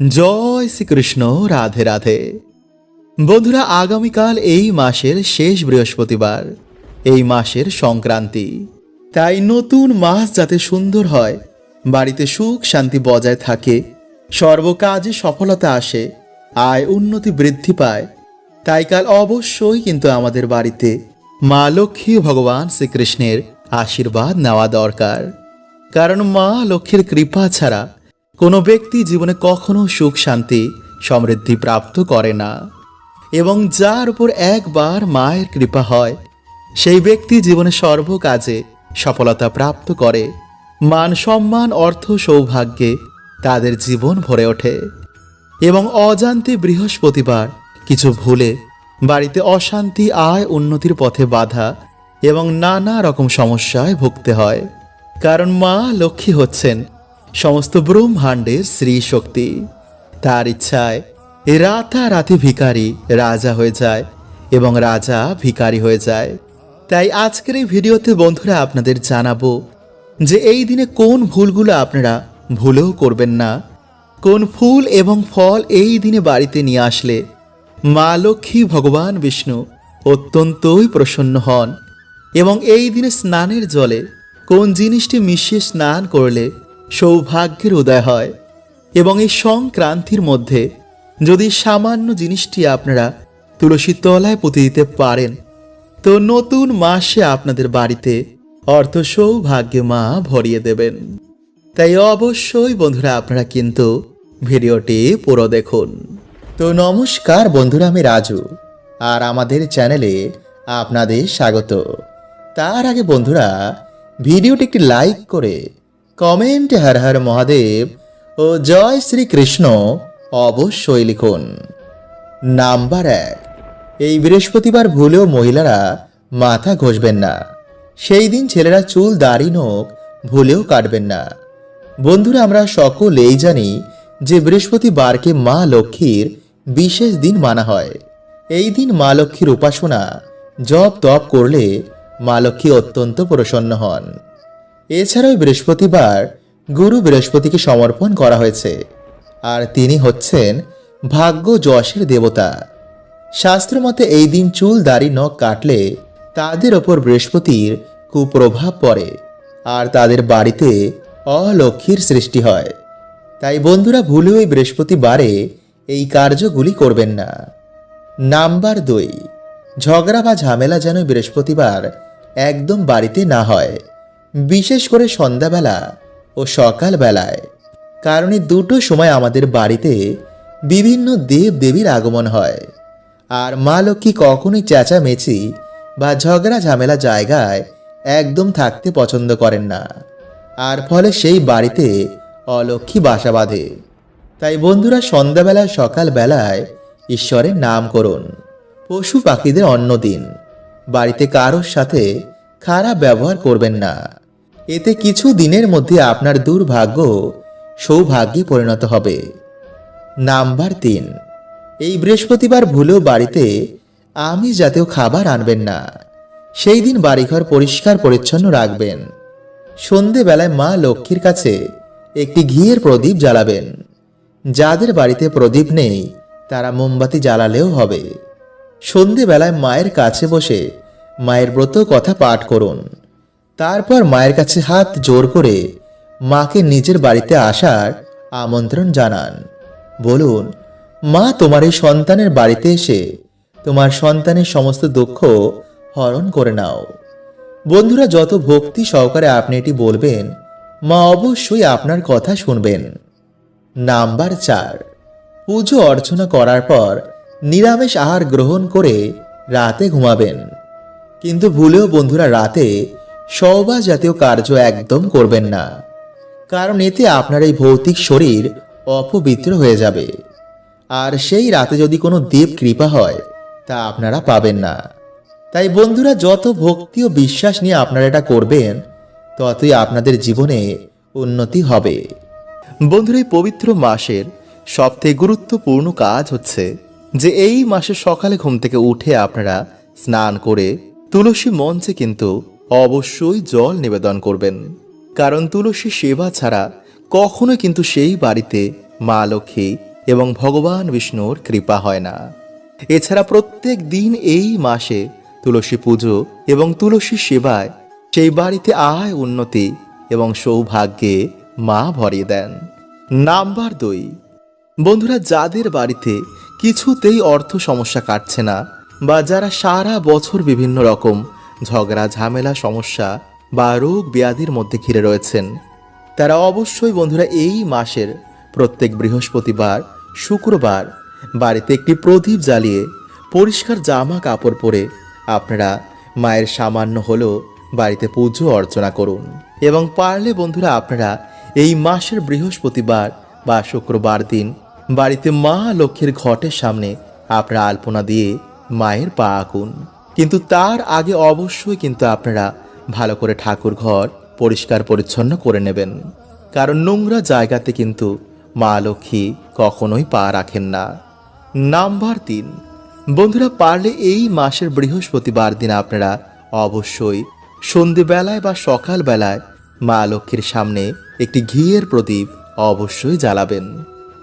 জয় শ্রীকৃষ্ণ, রাধে রাধে। বন্ধুরা, আগামীকাল এই মাসের শেষ বৃহস্পতিবার, এই মাসের সংক্রান্তি। তাই নতুন মাস যাতে সুন্দর হয়, বাড়িতে সুখ শান্তি বজায় থাকে, সর্বকাজে সফলতা আসে, আয় উন্নতি বৃদ্ধি পায়, তাই কাল অবশ্যই কিন্তু আমাদের বাড়িতে মা লক্ষ্মী ভগবান শ্রীকৃষ্ণের আশীর্বাদ নেওয়া দরকার। কারণ মা লক্ষ্মীর কৃপা ছাড়া কোনো ব্যক্তি জীবনে কখনো সুখ, শান্তি, সমৃদ্ধি প্রাপ্ত করে না। এবং যার উপর একবার মায়ের কৃপা হয়, সেই ব্যক্তি জীবনে সর্বকাজে সফলতা প্রাপ্ত করে। মান সম্মান, অর্থ, সৌভাগ্যে তাদের জীবন ভরে ওঠে। এবং অজান্তে বৃহস্পতিবার কিছু ভুলে বাড়িতে অশান্তি, আয়, উন্নতির পথে বাধা এবং নানা রকম সমস্যায় ভুগতে হয়। কারণ মা লক্ষ্মী হচ্ছেন সমস্ত ব্রহ্মাণ্ডের শ্রী শক্তি তার ইচ্ছায় রাতারাতি ভিখারি রাজা হয়ে যায় এবং রাজা ভিখারি হয়ে যায়। তাই আজকের এই ভিডিওতে বন্ধুরা আপনাদের জানাব যে এই দিনে কোন ভুলগুলো আপনারা ভুলেও করবেন না। কোন ফুল এবং ফল এই দিনে বাড়িতে নিয়ে আসলে মা লক্ষ্মী ভগবান বিষ্ণু অত্যন্তই প্রসন্ন হন এবং এই দিনে স্নানের জলে কোন জিনিসটি মিশিয়ে স্নান করলে সৌভাগ্যের উদয় হয় এবং এই সংক্রান্তির মধ্যে যদি সামান্য জিনিসটি আপনারা তুলসী তলায় পুঁতে দিতে পারেন, তো নতুন মাসে আপনাদের বাড়িতে অর্থ সৌভাগ্যে মা ভরিয়ে দেবেন। তাই অবশ্যই বন্ধুরা আপনারা কিন্তু ভিডিওটি পুরো দেখুন। তো নমস্কার বন্ধুরা, আমি রাজু আর আমাদের চ্যানেলে আপনাদের স্বাগত। তার আগে বন্ধুরা, ভিডিওটি একটি লাইক করে কমেন্টে হর হর মহাদেব ও জয় শ্রীকৃষ্ণ অবশ্যই লিখুন। নাম্বার এক, এই বৃহস্পতিবার ভুলেও মহিলারা মাথা ঘষবেন না। সেই দিন ছেলেরা চুল, দাড়ি, নোখ ভুলেও কাটবেন না। বন্ধুরা, আমরা সকলেই জানি যে বৃহস্পতিবারকে মা লক্ষ্মীর বিশেষ দিন মানা হয়। এই দিন মা লক্ষ্মীর উপাসনা জপ তপ করলে মা লক্ষ্মী অত্যন্ত প্রসন্ন হন। এছাড়াও বৃহস্পতিবার গুরু বৃহস্পতিকে সমর্পণ করা হয়েছে। আর তিনি হচ্ছেন ভাগ্য যশের দেবতা। শাস্ত্র মতে এই দিন চুল, দাড়ি, নখ কাটলে তাদের ওপর বৃহস্পতির কুপ্রভাব পড়ে আর তাদের বাড়িতে অলক্ষ্মীর সৃষ্টি হয়। তাই বন্ধুরা, ভুলেও এই বৃহস্পতিবারে এই কার্যগুলি করবেন না। নাম্বার দুই, ঝগড়া বা ঝামেলা যেন বৃহস্পতিবার একদম বাড়িতে না হয়। বিশেষ করে সন্ধ্যাবেলা ও সকালবেলায়, কারণ এই দুটো সময় আমাদের বাড়িতে বিভিন্ন দেব দেবীর আগমন হয়। আর মা লক্ষ্মী কখনোই চেঁচামেচি বা ঝগড়া ঝামেলা জায়গায় একদম থাকতে পছন্দ করেন না। আর ফলে সেই বাড়িতে অলক্ষ্মী বাসা বাঁধে। তাই বন্ধুরা, সন্ধ্যাবেলা, সকালবেলায় ঈশ্বরের নাম করুন। পশু পাখিদের অন্য দিন বাড়িতে কারোর সাথে খারাপ ব্যবহার করবেন না। এতে কিছু দিনের মধ্যে আপনার দুর্ভাগ্য সৌভাগ্যে পরিণত হবে। নাম্বার তিন, এই বৃহস্পতিবার ভুলেও বাড়িতে আমি জাতীয় খাবার আনবেন না। সেই দিন বাড়িঘর পরিষ্কার পরিচ্ছন্ন রাখবেন। সন্ধেবেলায় মা লক্ষ্মীর কাছে একটি ঘিয়ের প্রদীপ জ্বালাবেন। যাদের বাড়িতে প্রদীপ নেই, তারা মোমবাতি জ্বালালেও হবে। সন্ধেবেলায় মায়ের কাছে বসে মায়ের ব্রত কথা পাঠ করুন। তারপর মায়ের কাছে হাত জোর করে মাকে নিজের বাড়িতে আসার আমন্ত্রণ জানান। বলুন, মা তোমার এই সন্তানের বাড়িতে এসে তোমার সন্তানের সমস্ত দুঃখ হরণ করে নাও। বন্ধুরা, যত ভক্তি সহকারে আপনি এটি বলবেন, মা অবশ্যই আপনার কথা শুনবেন। নাম্বার চার, পুজো অর্চনা করার পর নিরামিষ আহার গ্রহণ করে রাতে ঘুমাবেন। কিন্তু ভুলেও বন্ধুরা, রাতে সৌবা জাতীয় কার্য একদম করবেন না। কারণ এতে আপনার এই ভৌতিক শরীর অপবিত্র হয়ে যাবে। আর সেই রাতে যদি কোনো দেব কৃপা হয়, তা আপনারা পাবেন না। তাই বন্ধুরা, যত ভক্তি ও বিশ্বাস নিয়ে আপনারা এটা করবেন, ততই আপনাদের জীবনে উন্নতি হবে। বন্ধুরা, এই পবিত্র মাসের সবথেকে গুরুত্বপূর্ণ কাজ হচ্ছে যে এই মাসে সকালে ঘুম থেকে উঠে আপনারা স্নান করে তুলসী মঞ্চে কিন্তু অবশ্যই জল নিবেদন করবেন। কারণ তুলসী সেবা ছাড়া কখনো কিন্তু সেই বাড়িতে মা লক্ষ্মী এবং ভগবান বিষ্ণুর কৃপা হয় না। এছাড়া প্রত্যেক দিন এই মাসে তুলসী পুজো এবং তুলসী সেবায় সেই বাড়িতে আয় উন্নতি এবং সৌভাগ্যে মা ভরিয়ে দেন। নাম্বার দুই, বন্ধুরা যাদের বাড়িতে কিছুতেই অর্থ সমস্যা কাটছে না বা যারা সারা বছর বিভিন্ন রকম ঝগড়া, ঝামেলা, সমস্যা বা রোগ ব্যাধির মধ্যে ঘিরে রয়েছেন। তারা অবশ্যই বন্ধুরা এই মাসের প্রত্যেক বৃহস্পতিবার, শুক্রবার বাড়িতে একটি প্রদীপ জ্বালিয়ে পরিষ্কার জামা কাপড় পরে আপনারা মায়ের সামান্য হলেও বাড়িতে পুজো অর্চনা করুন। এবং পারলে বন্ধুরা আপনারা এই মাসের বৃহস্পতিবার বা শুক্রবার দিন বাড়িতে মা লক্ষ্মীর ঘটের সামনে আপনারা আলপনা দিয়ে মায়ের পা আঁকুন। কিন্তু তার আগে অবশ্যই কিন্তু আপনারা ভালো করে ঠাকুর ঘর পরিষ্কার পরিচ্ছন্ন করে নেবেন। কারণ নোংরা জায়গাতে কিন্তু মা লক্ষ্মী কখনোই পা রাখেন না। নাম্বার তিন, বন্ধুরা পারলে এই মাসের বৃহস্পতিবার দিন আপনারা অবশ্যই সন্ধেবেলায় বা সকালবেলায় মা লক্ষ্মীর সামনে একটি ঘিয়ের প্রদীপ অবশ্যই জ্বালাবেন।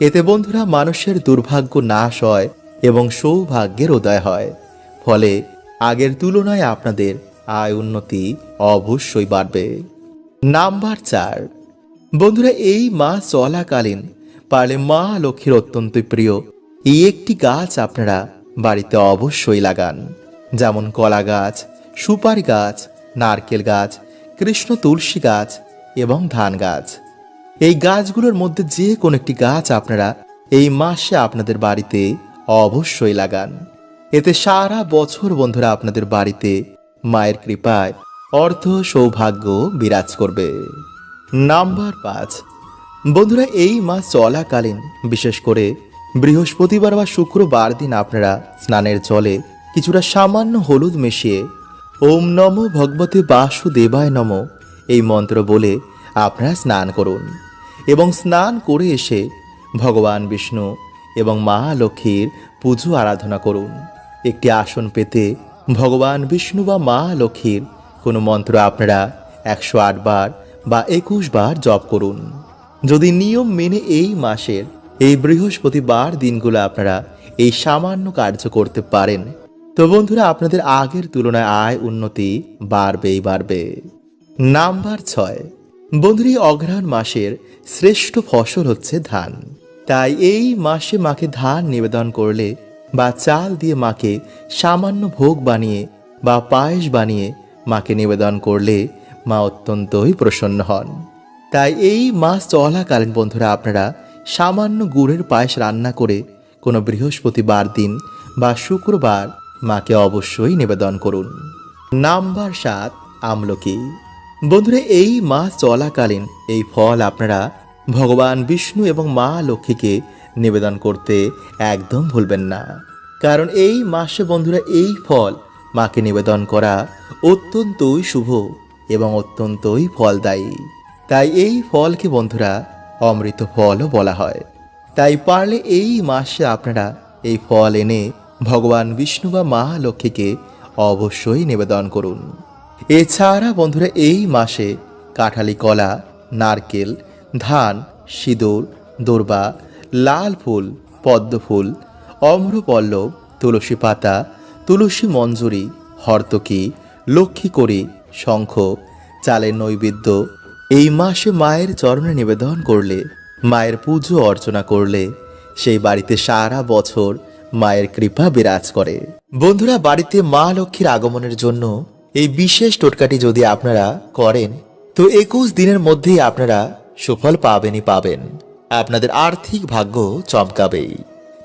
এতে বন্ধুরা মানুষের দুর্ভাগ্য নাশ হয় এবং সৌভাগ্যের উদয় হয়। ফলে আগের তুলনায় আপনাদের আয় উন্নতি অবশ্যই বাড়বে। নাম্বার চার। বন্ধুরা, এই মাস চলাকালীন পারলে মা লক্ষ্মীর অত্যন্ত প্রিয়। এই একটি গাছ আপনারা বাড়িতে অবশ্যই লাগান। যেমন কলা গাছ, সুপারি গাছ, নারকেল গাছ, কৃষ্ণ তুলসী গাছ এবং ধান গাছ। এই গাছগুলোর মধ্যে যে কোনো একটি গাছ আপনারা এই মাসে আপনাদের বাড়িতে অবশ্যই লাগান। এতে সারা বছর বন্ধুরা আপনাদের বাড়িতে মায়ের কৃপায় অর্থ সৌভাগ্য বিরাজ করবে। নাম্বার পাঁচ। বন্ধুরা, এই মাস চলাকালীন, বিশেষ করে বৃহস্পতিবার বা শুক্রবার দিন আপনারা স্নানের জলে কিছুটা সামান্য হলুদ মিশিয়ে ওম নম ভগবতে বাসুদেবায় নম এই মন্ত্র বলে আপনারা স্নান করুন এবং স্নান করে এসে ভগবান বিষ্ণু এবং মা লক্ষ্মীর পুজো আরাধনা করুন। একটি আসন পেতে ভগবান বিষ্ণু বা মা লক্ষ্মীর কোনো মন্ত্র আপনারা একশো আট বার বা একুশ বার জপ করুন। যদি নিয়ম মেনে এই মাসের, এই বৃহস্পতিবার দিনগুলো আপনারা এই সামান্য কার্য করতে পারেন। তো বন্ধুরা, আপনাদের আগের তুলনায় আয় উন্নতি বাড়বেই বাড়বে। নাম্বার ছয়। বন্ধুরা অঘ্রাণ মাসের শ্রেষ্ঠ ফসল হচ্ছে ধান। তাই এই মাসে মাকে ধান নিবেদন করলে বা চাল দিয়ে মাকে সামান্য ভোগ বানিয়ে বা পায়েস বানিয়ে মাকে নিবেদন করলে মা অত্যন্তই প্রসন্ন হন। তাই এই মাস চলাকালীন বন্ধুরা, আপনারা সামান্য গুড়ের পায়েস রান্না করে কোনো বৃহস্পতিবার দিন বা শুক্রবার মাকে অবশ্যই নিবেদন করুন। নাম্বার সাত, আমলকি। বন্ধুরা, এই মাস চলাকালীন এই ফল আপনারা ভগবান বিষ্ণু এবং মা লক্ষ্মীকে নিবেদন করতে একদম ভুলবেন না। কারণ এই মাসে বন্ধুরা এই ফল মাকে নিবেদন করা অত্যন্তই শুভ এবং অত্যন্তই ফলদায়ী। তাই এই ফলকে বন্ধুরা অমৃত ফলও বলা হয়। তাই পারলে এই মাসে আপনারা এই ফল এনে ভগবান বিষ্ণু বা মা লক্ষ্মীকে অবশ্যই নিবেদন করুন। এছাড়া বন্ধুরা এই মাসে কাঁঠালি কলা, নারকেল ধান, সিঁদুর, দোরবা, লাল ফুল, পদ্ম ফুল, অম্রপল্লব, তুলসী পাতা, তুলসী মঞ্জুরি, হর্তকি, লক্ষ্মী করি শঙ্খ, চালের নৈবেদ্য। এই মাসে মায়ের চরণে নিবেদন করলে, মায়ের পুজো অর্চনা করলে, সেই বাড়িতে সারা বছর মায়ের কৃপা বিরাজ করে। বন্ধুরা, বাড়িতে মা লক্ষ্মীর আগমনের জন্য এই বিশেষ টোটকাটি যদি আপনারা করেন, তো একুশ দিনের মধ্যেই আপনারা সুফল পাবেনই পাবেন। আপনাদের আর্থিক ভাগ্য চমকাবেই।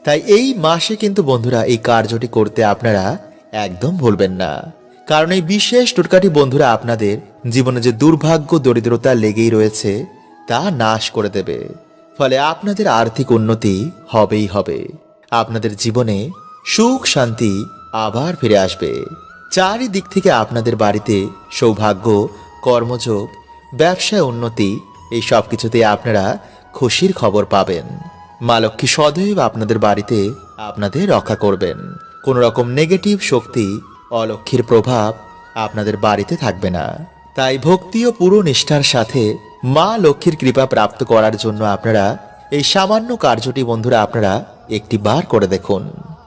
তাই এই মাসে কিন্তু বন্ধুরা এই কার্যটি করতে আপনারা একদম ভুলবেন না। কারণ এই বিশেষ টোটকাটি বন্ধুরা আপনাদের জীবনে যে দুর্ভাগ্য, দরিদ্রতা লেগেই রয়েছে, তা নাশ করে দেবে। ফলে আপনাদের আর্থিক উন্নতি হবেই হবে। আপনাদের জীবনে সুখ, শান্তি আবার ফিরে আসবে। চারিদিক থেকে আপনাদের বাড়িতে সৌভাগ্য, কর্মযোগ, ব্যবসায় উন্নতি এই সব কিছুতে আপনারা খুশির খবর পাবেন। মা লক্ষ্মী সদৈব আপনাদের বাড়িতে আপনাদের রক্ষা করবেন। কোনো রকম নেগেটিভ শক্তি অলক্ষীর প্রভাব আপনাদের বাড়িতে থাকবে না। তাই ভক্তি ও পুরো নিষ্ঠার সাথে মা লক্ষ্মীর কৃপা প্রাপ্ত করার জন্য আপনারা এই সামান্য কার্যটি বন্ধুরা আপনারা একটি বার করে দেখুন।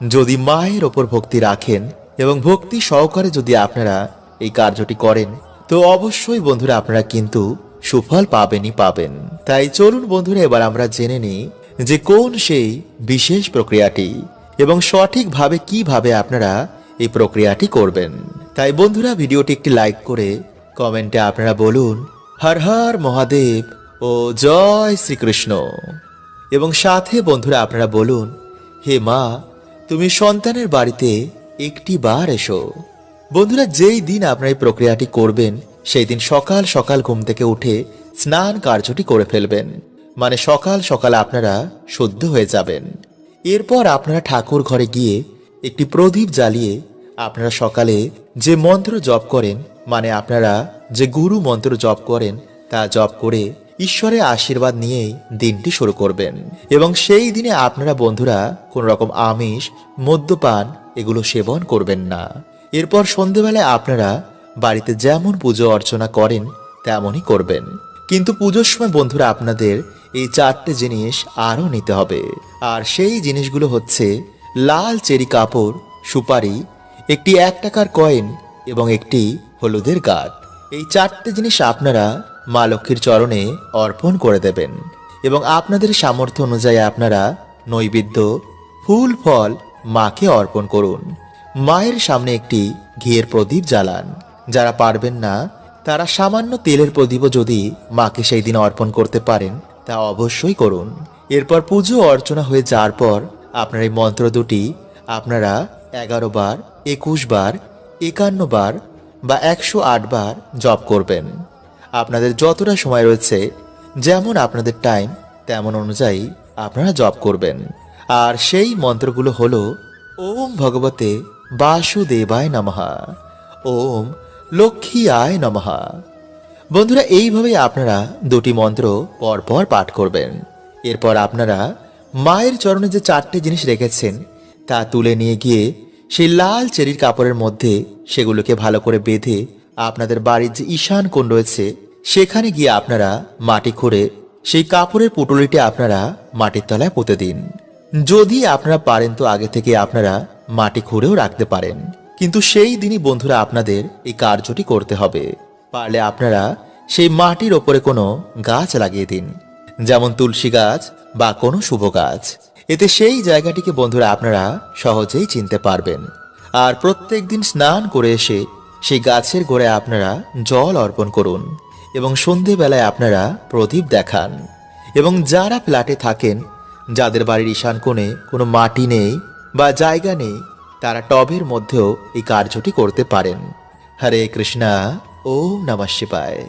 যদি মায়ের ওপর ভক্তি রাখেন এবং ভক্তি সহকারে যদি আপনারা এই কার্যটি করেন, তো অবশ্যই বন্ধুরা আপনারা কিন্তু সুফল পাবেনই পাবেন। তাই চলুন বন্ধুরা, এবার আমরা জেনে নিই যে কোন সেই বিশেষ প্রক্রিয়াটি এবং সঠিকভাবে কীভাবে আপনারা এই প্রক্রিয়াটি করবেন। তাই বন্ধুরা, ভিডিওটি একটি লাইক করে কমেন্টে আপনারা বলুন, হর হর মহাদেব ও জয় শ্রীকৃষ্ণ। এবং সাথে বন্ধুরা, আপনারা বলুন, হে মা, তুমি সন্তানের বাড়িতে একটি বার এসো। বন্ধুরা, যেই দিন আপনারা এই প্রক্রিয়াটি করবেন সেই দিন সকাল সকাল ঘুম থেকে উঠে স্নান কার্যটি করে ফেলবেন। মানে সকাল সকাল আপনারা শুদ্ধ হয়ে যাবেন। এরপর আপনারা ঠাকুর ঘরে গিয়ে একটি প্রদীপ জ্বালিয়ে আপনারা সকালে যে মন্ত্র জপ করেন মানে আপনারা যে গুরু মন্ত্র জপ করেন, তা জপ করে ঈশ্বরের আশীর্বাদ নিয়েই দিনটি শুরু করবেন। এবং সেই দিনে আপনারা বন্ধুরা কোন রকম আমিষ, মদ্যপান, এগুলো সেবন করবেন না। এরপর সন্ধেবেলায় আপনারা বাড়িতে যেমন পুজো অর্চনা করেন, তেমনই করবেন। কিন্তু পুজোর সময় বন্ধুরা আপনাদের এই চারটে জিনিস আরও নিতে হবে। আর সেই জিনিসগুলো হচ্ছে লাল চেরি কাপড়, সুপারি, একটি এক টাকার কয়েন এবং একটি হলুদের গাঁট। এই চারটে জিনিস আপনারা মা লক্ষ্মীর চরণে অর্পণ করে দেবেন এবং আপনাদের সামর্থ্য অনুযায়ী আপনারা নৈবেদ্য, ফুল, ফল মাকে অর্পণ করুন। মায়ের সামনে একটি ঘিয়ের প্রদীপ জ্বালান। যারা পারবেন না, তারা সামান্য তেলের প্রদীপও যদি মাকে সেই দিন অর্পণ করতে পারেন, তা অবশ্যই করুন। এরপর পুজো অর্চনা হয়ে যাওয়ার পর আপনার এই মন্ত্র দুটি আপনারা এগারো বার, একুশ বার, একান্ন বার বা একশো আট বার জপ করবেন। আপনাদের যতটা সময় রয়েছে, যেমন আপনাদের টাইম তেমন অনুযায়ী আপনারা জপ করবেন। আর সেই মন্ত্রগুলো হলো, ওম ভগবতে বাসুদেবায় নমহা ওম লক্ষ্মী আয় নমহা বন্ধুরা, এইভাবেই আপনারা দুটি মন্ত্র পরপর পাঠ করবেন। এরপর আপনারা মায়ের চরণে যে চারটে জিনিস রেখেছেন, তা তুলে নিয়ে গিয়ে সেই লাল চেরির কাপড়ের মধ্যে সেগুলোকে ভালো করে বেঁধে আপনাদের বাড়ির যে ঈশান কোণ রয়েছে, সেখানে গিয়ে আপনারা মাটি খুঁড়ে সেই কাপড়ের পুটুলিটি আপনারা মাটির তলায় পুঁতে দিন। যদি আপনারা পারেন তো আগে থেকে আপনারা মাটি খুঁড়েও রাখতে পারেন। কিন্তু সেই দিনই বন্ধুরা আপনাদের এই কার্যটি করতে হবে। পারলে আপনারা সেই মাটির ওপরে কোনো গাছ লাগিয়ে দিন, যেমন তুলসী গাছ বা কোনো শুভ গাছ। এতে সেই জায়গাটিকে বন্ধুরা আপনারা সহজেই চিনতে পারবেন। আর প্রত্যেক দিন স্নান করে এসে সেই গাছের গোড়ায় আপনারা জল অর্পণ করুন এবং সন্ধেবেলায় আপনারা প্রদীপ দেখান। এবং যারা ফ্ল্যাটে থাকেন, যাদের বাড়ির ঈশান কোণে কোনো মাটি নেই বা জায়গা নেই তারা টবের মধ্যেও এই কার্যটি করতে পারেন। হরে কৃষ্ণা ও নমঃ শিবায়।